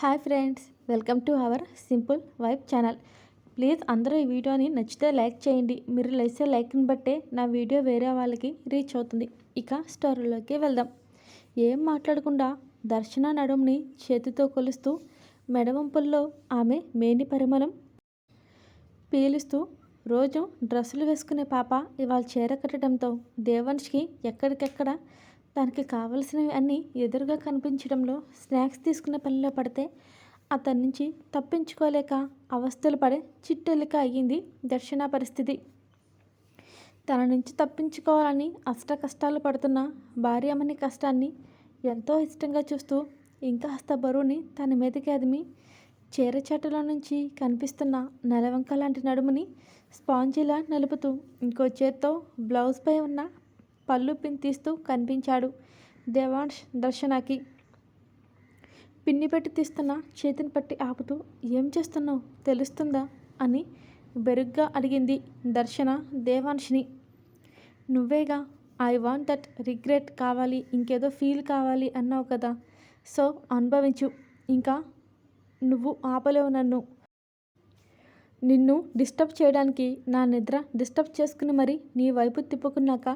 Hi friends welcome to our simple vibe channel. Please అందరూ ఈ వీడియోని నచ్చితే లైక్ చేయండి. మీరు లేసే లైక్ని బట్టే నా వీడియో వేరే వాళ్ళకి రీచ్ అవుతుంది. ఇక స్టోరీలోకి వెళ్దాం. ఏం మాట్లాడకుండా దర్శన నడుముని చేతితో కొలుస్తూ మెడవంపుల్లో ఆమె మేని పరిమళం పీలుస్తూ రోజు డ్రెస్సులు వేసుకునే పాప ఇవాళ చీర కట్టడంతో దేవంష్కి ఎక్కడికెక్కడ తనకి కావలసినవి అన్నీ ఎదురుగా కనిపించడంలో స్నాక్స్ తీసుకునే పనిలో పడితే అతని నుంచి తప్పించుకోలేక అవస్థలు పడే చిట్టెలిక అయ్యింది దర్శన పరిస్థితి. తన నుంచి తప్పించుకోవాలని అష్ట కష్టాలు పడుతున్న భార్యమని కష్టాన్ని ఎంతో ఇష్టంగా చూస్తూ ఇంకా హస్త బరువుని తన మీదకి అదిమి చీరచట్టలో నుంచి కనిపిస్తున్న నెలవంక లాంటి నడుముని స్పాంజిలా నలుపుతూ ఇంకో చేత్తో బ్లౌజ్పై ఉన్న పళ్ళు పిన్ తీస్తూ కనిపించాడు దేవాంష్ దర్శనకి. పిన్ని పెట్టి తీస్తున్న చేతిని పట్టి ఆపుతూ ఏం చేస్తున్నావు? తెలుస్తుందా? అని బెరుగ్గా అడిగింది దర్శన దేవాంష్ని నువ్వేగా? ఐ వాంట్ దట్ రిగ్రెట్ కావాలి ఇంకేదో ఫీల్ కావాలి అన్నావు కదా సో అనుభవించు. ఇంకా నువ్వు ఆపలేవు నన్ను. నిన్ను డిస్టర్బ్ చేయడానికి నా నిద్ర డిస్టర్బ్ చేసుకుని మరి నీ వైపు తిప్పుకున్నాక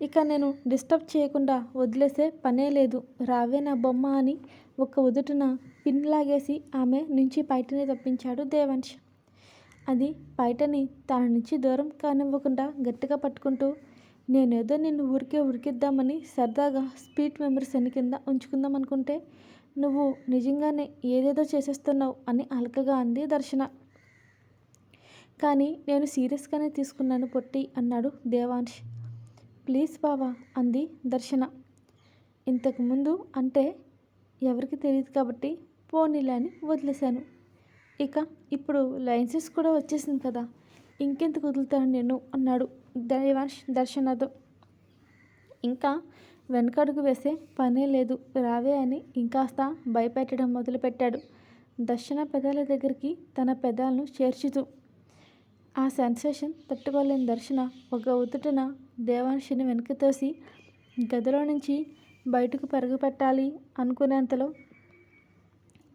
ఇక నేను డిస్టర్బ్ చేయకుండా వదిలేసే పనే లేదు. రావే నా బొమ్మ అని ఒక ఉదుటున పిన్ లాగేసి ఆమె నుంచి బయటని తప్పించాడు దేవంశ్. అది బయటని తన నుంచి దూరం కానివ్వకుండా గట్టిగా పట్టుకుంటూ నేనేదో నిన్ను ఊరికే ఉరికిద్దామని సరదాగా స్పీడ్ మెమరీస్ అన్ని కింద ఉంచుకుందాం అనుకుంటే నువ్వు నిజంగానే ఏదేదో చేసేస్తున్నావు అని అలకగా అంది దర్శన. కానీ నేను సీరియస్గానే తీసుకున్నాను పొట్టి అన్నాడు దేవాన్ష్ ప్లీజ్ బావా అంది దర్శన. ఇంతకుముందు అంటే ఎవరికి తెలియదు కాబట్టి పోనీలే అని వదిలేశాను. ఇక ఇప్పుడు లైసెన్స్ కూడా వచ్చేసింది కదా ఇంకెందుకు వదులుతాను నేను అన్నాడు దేవాన్ష్ దర్శనతో. ఇంకా వెనకడుగు వేసే పనే లేదు రావే అని ఇంకాస్త భయపెట్టడం మొదలుపెట్టాడు. దర్శన పెదాల దగ్గరికి తన పెదాలను చేర్చుతూ ఆ సెన్సేషన్ తట్టుకోలేని దర్శన ఒక ఉతుటన దేవాంశిని వెనక్కి తోసి గదిలో నుంచి బయటకు పరుగుపెట్టాలి అనుకునేంతలో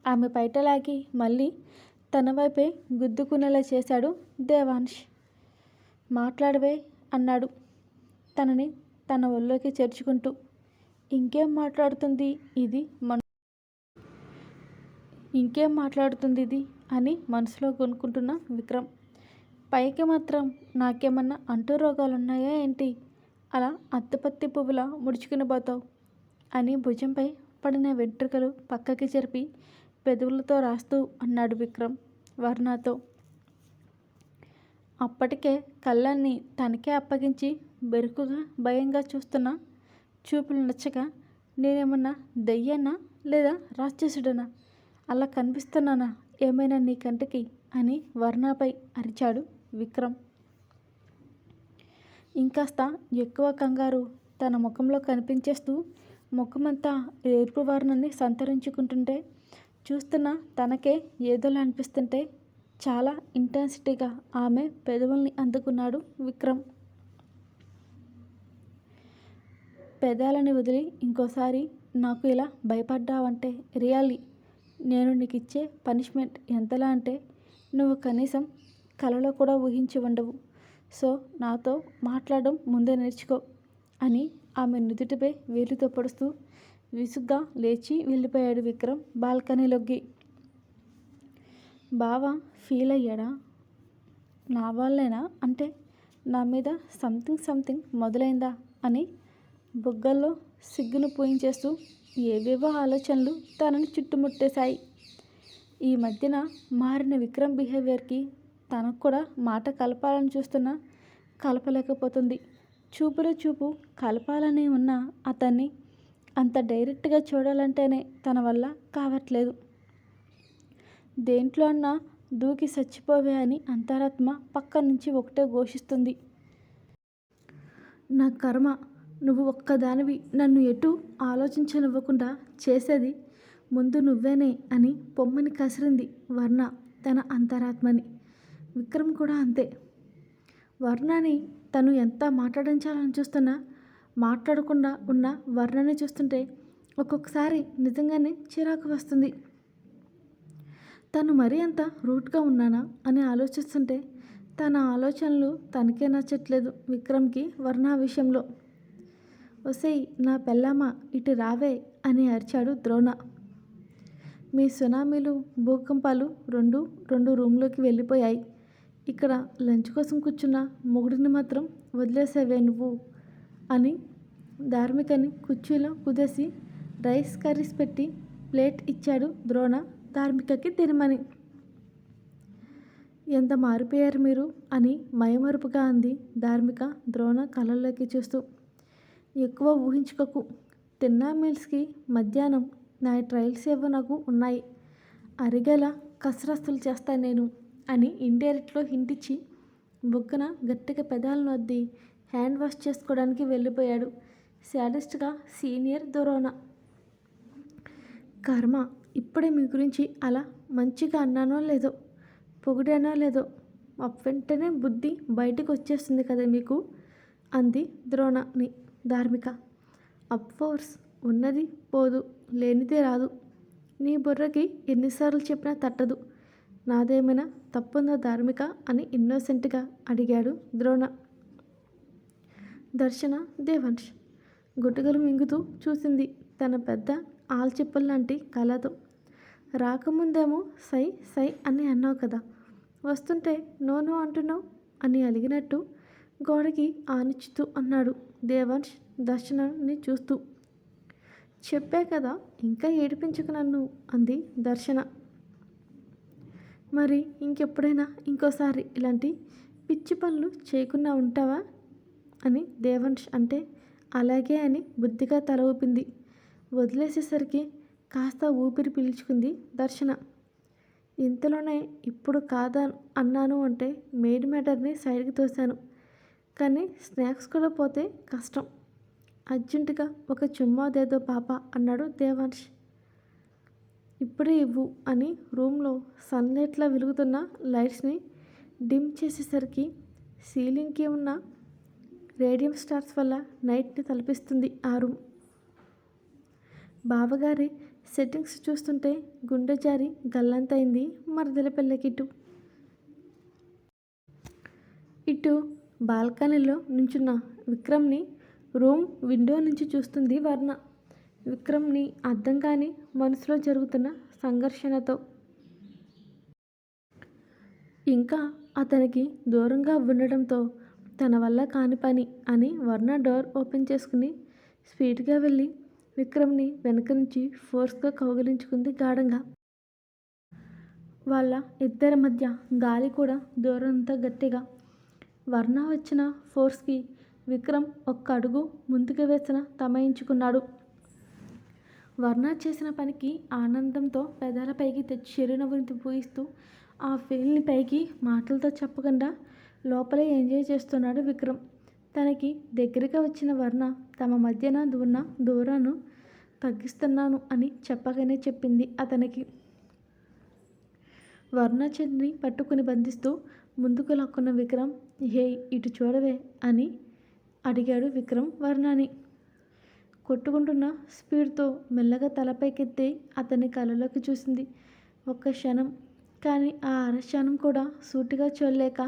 ఆమె బయటలాగి మళ్ళీ తన వైపే గుద్దుకునేలా చేశాడు దేవాంశ్ మాట్లాడవే అన్నాడు తనని తన ఒళ్ళోకి చేర్చుకుంటూ. ఇంకేం మాట్లాడుతుంది ఇది మన ఇంకేం మాట్లాడుతుంది ఇది అని మనసులో కొనుక్కుంటున్న విక్రమ్. పైకి మాత్రం నాకేమన్నా అంటు రోగాలు ఉన్నాయా ఏంటి? అలా అత్తుపత్తి పువ్వులా ముడుచుకుని పోతావు. అని భుజంపై పడిన వెంట్రుకలు పక్కకి జరిపి పెదవులతో రాస్తూ అన్నాడు విక్రమ్ వర్ణతో. అప్పటికే కళ్ళన్ని తనకే అప్పగించి బెరుకుగా భయంగా చూస్తున్న చూపులు నచ్చక నేనేమన్నా దయ్యానా లేదా రాక్షసుడనా? అలా కనిపిస్తున్నానా? ఏమైనా నీ కంటికి? అని వర్ణపై అరిచాడు విక్రమ్. ఇంకాస్త ఎక్కువ కంగారు తన ముఖంలో కనిపించేస్తూ ముఖమంతా ఎరుపు వర్ణాన్ని సంతరించుకుంటుంటే చూస్తున్న తనకే ఏదోలా అనిపిస్తుంటే చాలా ఇంటెన్సిటీగా ఆమె పెదవుల్ని అందుకున్నాడు విక్రమ్. పెదాలని వదిలి ఇంకోసారి నాకు ఇలా భయపడ్డావంటే రియాలీ నేను నీకు ఇచ్చే పనిష్మెంట్ ఎంతలా అంటే నువ్వు కనీసం కలలో కూడా ఊహించి ఉండవు. సో నాతో మాట్లాడడం ముందే నేర్చుకో అని ఆమె నుదుటిపై వేలితో పడుస్తూ విసుగ్గా లేచి వెళ్ళిపోయాడు విక్రమ్ బాల్కనీలోకి బావ ఫీల్ అయ్యాడా? నా వాళ్ళేనా? అంటే నా మీద సంథింగ్ సంథింగ్ మొదలైందా? అని బుగ్గల్లో సిగ్గును పూయించేస్తూ ఏవేవో ఆలోచనలు తనని చుట్టుముట్టేశాయి. ఈ మధ్యన మారిన విక్రమ్ బిహేవియర్కి తనకు కూడా మాట కలపాలని చూస్తున్నా కలపలేకపోతుంది. చూపులో చూపు కలపాలని ఉన్న అతన్ని అంత డైరెక్ట్గా చూడాలంటేనే తన వల్ల కావట్లేదు. దేంట్లో అన్నా దూకి చచ్చిపోవే అని అంతరాత్మ పక్క నుంచి ఒకటే ఘోషిస్తుంది. నా కర్మ నువ్వు ఒక్కదానివి నన్ను ఎటు ఆలోచించనివ్వకుండా చేసేది ముందు నువ్వేనే అని పొమ్మని కసిరింది వర్ణ తన అంతరాత్మని. విక్రమ్ కూడా అంతే. వర్ణని తను ఎంత మాట్లాడించాలని చూస్తున్నా మాట్లాడకుండా ఉన్న వర్ణని చూస్తుంటే ఒక్కొక్కసారి నిజంగానే చిరాకు వస్తుంది. తను మరీ అంత రూట్గా ఉన్నానా అని ఆలోచిస్తుంటే తన ఆలోచనలు తనకే నచ్చట్లేదు విక్రమ్కి వర్ణ విషయంలో. ఒసేయ్ నా పెళ్ళామా ఇటు రావే అని అరిచాడు ద్రోణ. మీ సునామీలు భూకంపాలు రెండు రెండు రూమ్లోకి వెళ్ళిపోయాయి. ఇక్కడ లంచ్ కోసం కూర్చున్న మొగుడిని మాత్రం వదిలేసావే నువ్వు అని ధార్మికని కుర్చీలో కుదేసి రైస్ కర్రీస్ పెట్టి ప్లేట్ ఇచ్చాడు ద్రోణ ధార్మికకి తినమని ఎంత మారిపోయారు మీరు? అని మయమరుపుగా అంది ధార్మిక ద్రోణ కళ్ళల్లోకి చూస్తూ. ఎక్కువ ఊహించుకోకు. తిన్నా మీల్స్కి మధ్యాహ్నం. నా ట్రయల్స్ ఏవో నాకు ఉన్నాయి. అరిగేలా కసరస్తులు చేస్తాను నేను. అని ఇండైరెక్ట్లో హింటిచ్చి బొగ్గన గట్టిగా పెదాలను వద్ది హ్యాండ్ వాష్ చేసుకోవడానికి వెళ్ళిపోయాడు. శాడెస్ట్గా సీనియర్ దొరోన. కర్మ ఇప్పుడే మీ గురించి అలా మంచిగా అన్నానో లేదో పొగిడానో లేదో వెంటనే బుద్ధి బయటకు వచ్చేస్తుంది కదా మీకు? అంది ద్రోణని. ధార్మిక అఫ్కోర్స్ ఉన్నది పోదు లేనిదే రాదు. నీ బుర్రకి ఎన్నిసార్లు చెప్పినా తట్టదు. నాదేమైనా తప్పుందా ధార్మిక? అని ఇన్నోసెంట్గా అడిగాడు ద్రోణ. దర్శన దేవంష్ గుట్టుగలు మింగుతూ చూసింది తన పెద్ద ఆల్చిప్పల్లాంటి కళతో రాకముందేమో సై సై అని అన్నావు కదా. వస్తుంటే నో నో అంటున్నావు అని అలిగినట్టు గోడకి ఆనిచ్చుతూ అన్నాడు దేవంష్ దర్శనాన్ని చూస్తూ. చెప్పే కదా ఇంకా ఏడిపించకు నన్ను అంది దర్శన. మరి ఇంకెప్పుడైనా ఇంకోసారి ఇలాంటి పిచ్చి పనులు చేయకుండా ఉంటావా? అని దేవంష్ అంటే అలాగే అని బుద్ధిగా తల ఊపింది. వదిలేసేసరికి కాస్త ఊపిరి పీల్చుకుంది దర్శన. ఇంతలోనే ఇప్పుడు కాదా అన్నాను అంటే మేడ్ మ్యాటర్ని సైడ్కి తోశాను. కానీ స్నాక్స్ కూడా పోతే కష్టం. అర్జెంటుగా ఒక చుమ్మా దేదో పాప అన్నాడు దేవాన్ష్ ఇప్పుడే ఇవ్వు అని రూమ్లో సన్లైట్లా వెలుగుతున్న లైట్స్ని డిమ్ చేసేసరికి సీలింగ్కి ఉన్న రేడియం స్టార్స్ వల్ల నైట్ని తలపిస్తుంది ఆ రూమ్. బావగారి సెట్టింగ్స్ చూస్తుంటే గుండె జారి గల్లంతైంది మరదల పెళ్ళకిట్టు ఇటు బాల్కనీలో నుంచున్న విక్రమ్ని రూమ్ విండో నుంచి చూస్తుంది వర్ణ. విక్రమ్ని అర్థం కాని మనసులో జరుగుతున్న సంఘర్షణతో. ఇంకా అతనికి దూరంగా ఉండడంతో తన వల్ల కాని పని అని వర్ణ డోర్ ఓపెన్ చేసుకుని స్పీడ్గా వెళ్ళి విక్రమ్ని వెనక నుంచి ఫోర్స్గా కౌగిలించుకుంది గాఢంగా. వాళ్ళ ఇద్దరి మధ్య గాలి కూడా దూరంతో గట్టిగా. వర్ణ వచ్చిన ఫోర్స్కి విక్రమ్ ఒక్క అడుగు ముందుకు వేసిన తమయించుకున్నాడు. వర్ణ చేసిన పనికి ఆనందంతో పెదాలపైకి తెచ్చి చిరునవ్వుని పూయిస్తూ ఆ ఫీల్ని పైకి మాటలతో చెప్పకుండా లోపలే ఎంజాయ్ చేస్తున్నాడు విక్రమ్. తనకి దగ్గరగా వచ్చిన వర్ణ తమ మధ్యన ఉన్న దూరాన్ని తగ్గిస్తున్నాను అని చెప్పగానే చెప్పింది అతనికి. వర్ణ చెందిని పట్టుకుని బంధిస్తూ ముందుకు లాక్కున్న విక్రమ్ హే ఇటు చూడవే అని అడిగాడు విక్రమ్ వర్ణని. కొట్టుకుంటున్న స్పీడ్తో మెల్లగా తలపైకెత్తి అతని కళ్ళలోకి చూసింది. ఒక్క క్షణం. కానీ ఆ అరక్షణం కూడా సూటిగా చూడలేక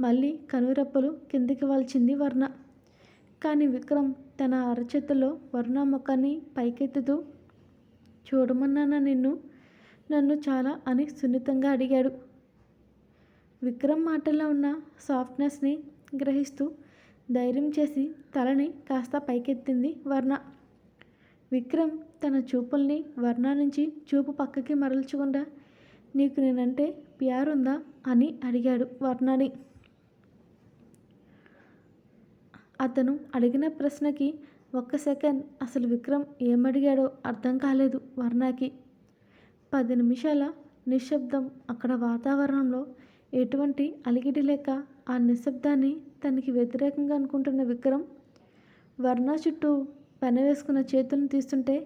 మళ్ళీ కనురెప్పలు కిందికి వాల్చింది వర్ణ. కానీ విక్రమ్ తన అరచేతిలో వర్ణ ముఖాన్ని పైకెత్తుతూ చూడమన్నానా నిన్ను? నన్ను చాలా అని సున్నితంగా అడిగాడు. విక్రమ్ మాటల్లో ఉన్న సాఫ్ట్నెస్ని గ్రహిస్తూ ధైర్యం చేసి తలని కాస్త పైకెత్తింది వర్ణ. విక్రమ్ తన చూపుల్ని వర్ణ నుంచి చూపు పక్కకి మరల్చకుండా నీకు నేనంటే ప్యార్ ఉందా అని అడిగాడు వర్ణని. అతను అడిగిన ప్రశ్నకి ఒక్క సెకండ్ అసలు విక్రమ్ ఏమడిగాడో అర్థం కాలేదు వర్ణకి. పది నిమిషాల నిశ్శబ్దం అక్కడ వాతావరణంలో ఎటువంటి అలిగిడి లేక ఆ నిశ్శబ్దాన్ని తనకి వ్యతిరేకంగా అనుకుంటున్న విక్రమ్ వర్ణ చుట్టూ పెనవేసుకున్న చేతులను తీస్తుంటే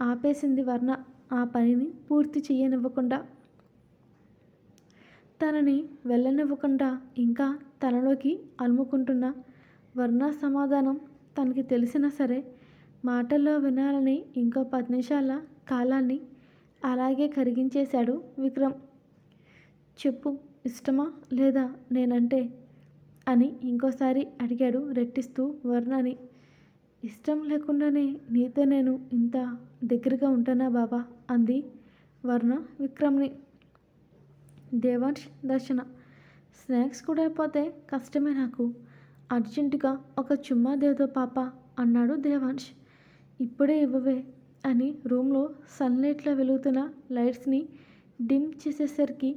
ఆపేసింది వర్ణ ఆ పనిని పూర్తి చేయనివ్వకుండా తనని వెళ్ళనివ్వకుండా ఇంకా తనలోకి అలుముకుంటున్న వర్ణ సమాధానం తనకి తెలిసినా సరే మాటల్లో వినాలని ఇంకో పది నిమిషాల కాలాన్ని అలాగే కరిగించేశాడు విక్రమ్. చెప్పు ఇష్టమా లేదా నేనంటే అని ఇంకోసారి అడిగాడు రెట్టిస్తూ వర్ణని. ఇష్టం లేకుండానే నీతో నేను ఇంత దగ్గరగా ఉంటానా బాబా అంది వర్ణ విక్రమ్ని. దేవాన్ష్ దర్శన స్నాక్స్ కూడా అయిపోతే కష్టమే నాకు. అర్జెంటుగా ఒక చుమ్మా దేదో పాప అన్నాడు దేవాన్ష్ ఇప్పుడే ఇవ్వవే అని రూమ్లో సన్లైట్లో వెలుగుతున్న లైట్స్ని డిమ్ చేసేసరికి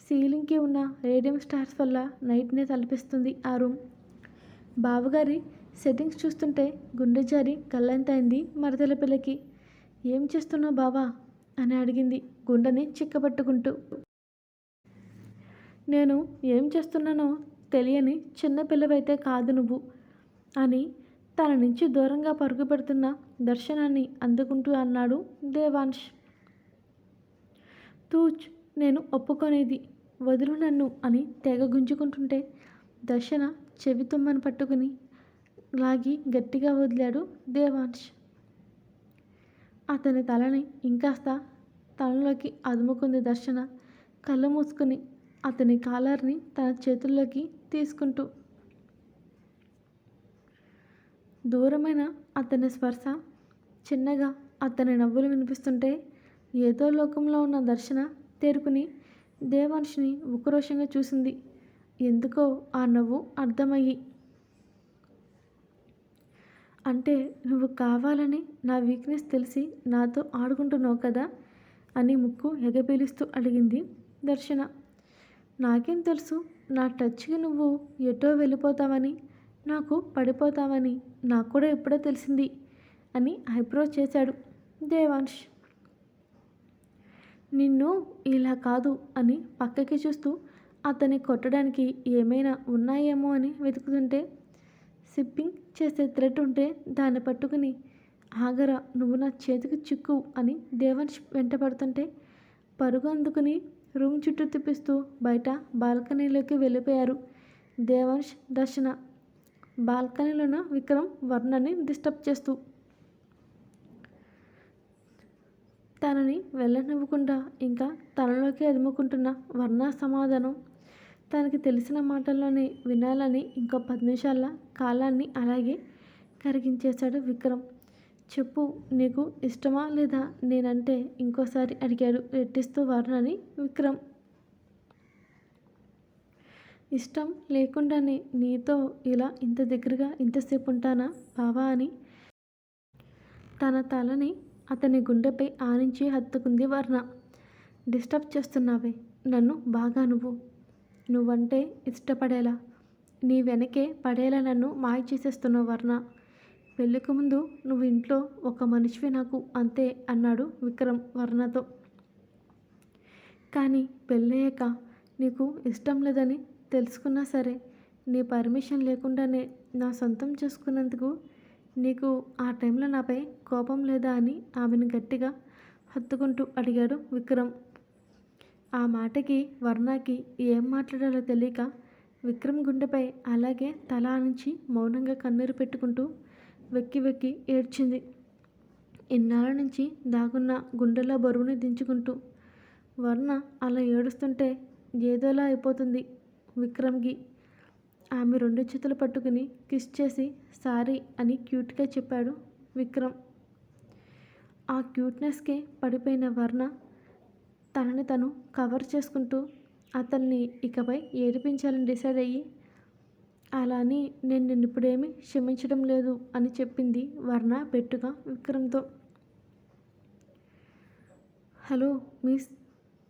సీలింగ్కి ఉన్న రేడియం స్టార్స్ వల్ల నైట్నే తలపిస్తుంది ఆ రూమ్. బావగారి సెట్టింగ్స్ చూస్తుంటే గుండె జారి కళ్ళంతైంది మరదల పిల్లకి. ఏం చేస్తున్నావు బావా? అని అడిగింది గుండెని చిక్కబట్టుకుంటూ. నేను ఏం చేస్తున్నానో తెలియని చిన్నపిల్లవైతే కాదు నువ్వు అని తన నుంచి దూరంగా పరుగు పెడుతున్న దర్శనాన్ని అందుకుంటూ అన్నాడు దేవాన్ష్. తూచ్ నేను ఒప్పుకోనేది. వదులు నన్ను అని తెగ గుంజుకుంటుంటే దర్శన చెవితుమ్మను పట్టుకుని లాగి గట్టిగా వదిలాడు దేవాంశ్. అతని తలని ఇంకాస్త తనలోకి అదుముకుంది దర్శన. కళ్ళు మూసుకుని అతని కాలర్ని తన చేతుల్లోకి తీసుకుంటూ. దూరమైన అతని స్పర్శ చిన్నగా అతని నవ్వులు వినిపిస్తుంటే ఏదో లోకంలో ఉన్న దర్శన తేరుకుని దేవాంష్ని ఉక్రోషంగా చూసింది. ఎందుకో ఆ నవ్వు అర్థమయ్యి. అంటే నువ్వు కావాలని నా వీక్నెస్ తెలిసి నాతో ఆడుకుంటున్నావు కదా అని ముక్కు ఎగబీలుస్తూ అడిగింది దర్శన. నాకేం తెలుసు నా టచ్కి నువ్వు ఎటో వెళ్ళిపోతావని నాకు పడిపోతావని నాకు కూడా ఇప్పుడే తెలిసింది అని ఐబ్రో చేశాడు దేవాన్ష్ నిన్ను ఇలా కాదు అని పక్కకి చూస్తూ అతన్ని కొట్టడానికి ఏమైనా ఉన్నాయేమో అని వెతుకుతుంటే సిప్పింగ్ చేసే థ్రెడ్ ఉంటే దాన్ని పట్టుకుని ఆగరా నువ్వు నా చేతికి చిక్కు అని దేవాంశ్ వెంటపడుతుంటే పరుగు అందుకుని రూమ్ చుట్టూ తిప్పిస్తూ బయట బాల్కనీలోకి వెళ్ళిపోయారు దేవాంశ్ దర్శన. బాల్కనీలోన విక్రమ్ వర్ణని డిస్టర్బ్ చేస్తూ తనని వెళ్ళనివ్వకుండా ఇంకా తనలోకి అదుముకుంటున్న వర్ణ సమాధానం. తనకి తెలిసిన మాటల్లోనే వినాలని ఇంకో పది నిమిషాల కాలాన్ని అలాగే కరిగించేశాడు విక్రమ్. చెప్పు నీకు ఇష్టమా లేదా? నేనంటే ఇంకోసారి అడిగాడు రెట్టిస్తూ వర్ణని విక్రమ్. ఇష్టం లేకుండానే నీతో ఇలా ఇంత దగ్గరగా ఇంతసేపు ఉంటానా బావా అని తన తలని అతని గుండెపై ఆనించి హత్తుకుంది వర్ణ. డిస్టర్బ్ చేస్తున్నావే. నన్ను బాగా నువ్వు. నువ్వంటే ఇష్టపడేలా. నీ వెనకే పడేలా నన్ను మాయ చేసేస్తున్నావు వర్ణ. పెళ్ళికి ముందు నువ్వు ఇంట్లో ఒక మనిషివి నాకు అంతే అన్నాడు విక్రమ్ వర్ణతో. కానీ పెళ్ళయ్యాక నీకు ఇష్టం లేదని తెలుసుకున్నా సరే నీ పర్మిషన్ లేకుండానే నా సొంతం చేసుకున్నందుకు నీకు ఆ టైంలో నాపై కోపం లేదా అని ఆమెను గట్టిగా హత్తుకుంటూ అడిగాడు విక్రమ్. ఆ మాటకి వర్ణకి ఏం మాట్లాడాలో తెలియక విక్రమ్ గుండెపై అలాగే తల ఆనించి మౌనంగా కన్నీరు పెట్టుకుంటూ వెక్కి వెక్కి ఏడ్చింది. ఇన్నాళ్ళ నుంచి దాగున్న గుండెలో బరువుని దించుకుంటూ వర్ణ అలా ఏడుస్తుంటే ఏదోలా అయిపోతుంది విక్రమ్కి. ఆమె రెండు చేతులు పట్టుకుని కిస్ చేసి సారీ అని క్యూట్గా చెప్పాడు విక్రమ్. ఆ క్యూట్నెస్కే పడిపోయిన వర్ణ తనని తను కవర్ చేసుకుంటూ అతన్ని ఇకపై ఏడిపించాలని డిసైడ్ అయ్యి అలా అని నేను నిన్ను ఇప్పుడేమీ క్షమించడం లేదు అని చెప్పింది వర్ణ పెట్టుగా విక్రమ్తో. హలో మిస్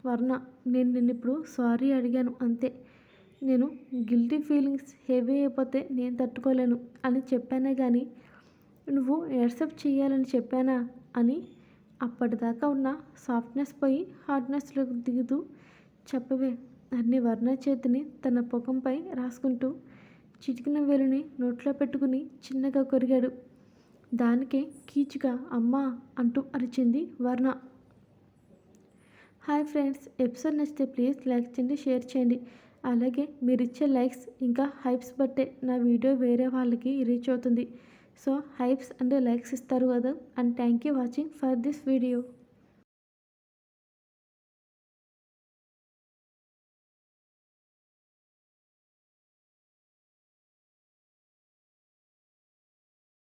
వర్ణ నేను నిన్ను ఇప్పుడు సారీ అడిగాను అంతే. నేను గిల్టీ ఫీలింగ్స్ హెవీ అయిపోతే నేను తట్టుకోలేను అని చెప్పానే కానీ నువ్వు యాక్సెప్ట్ చేయాలని చెప్పానా? అని అప్పటిదాకా ఉన్న సాఫ్ట్నెస్ పోయి హార్డ్నెస్లోకి దిగుతూ చెప్పవే అన్ని వర్ణ చేతిని తన పొగంపై రాసుకుంటూ చిటికిన వేలుని నోట్లో పెట్టుకుని చిన్నగా కొరిగాడు. దానికే కీచుగా అమ్మా అంటూ అరిచింది వర్ణ. హాయ్ ఫ్రెండ్స్ ఎపిసోడ్ నచ్చితే ప్లీజ్ లైక్ చేయండి షేర్ చేయండి. అలాగే మీరిచ్చే లైక్స్ ఇంకా హైప్స్ బట్టే నా వీడియో వేరే వాళ్ళకి రీచ్ అవుతుంది. సో హైప్స్ అండ్ లైక్స్ ఇస్తారు కదా. And thank you watching for this video.